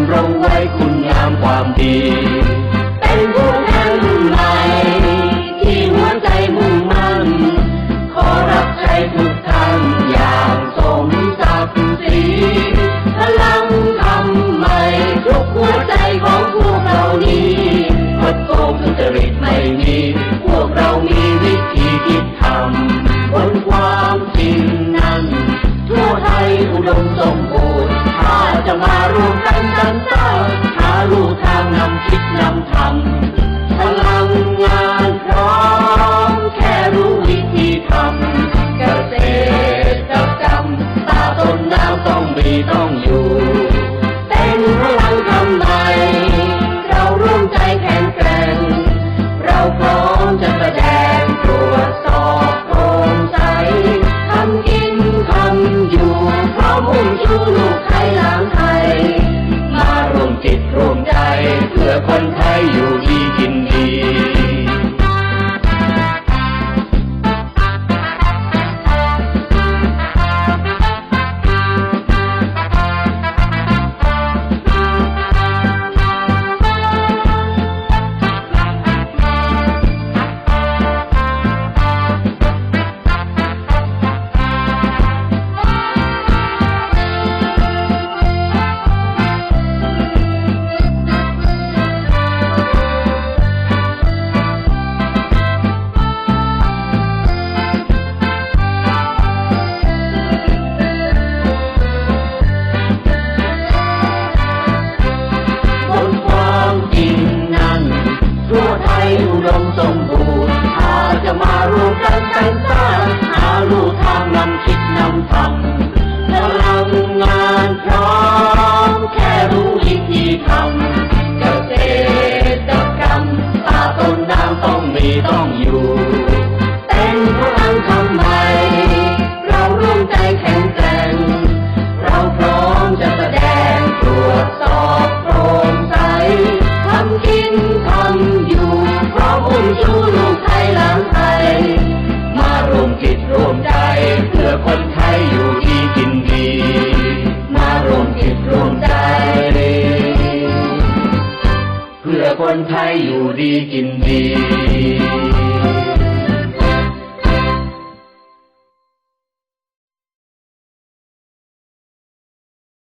ำรงไว้คุณงามความดี 有一点点。 ต้อยู่ เป็นพลังคำใหเราร่วมใจแข็งแรงเราพร้อมจะแสดงตรวสอบโปร่งใสทำกินทำอยู่พร้อมอุ้มชูลูกไทยหลังไทย มารวมจิตรวมใจเพื่อคน คนไทยอยู่ดีกินดี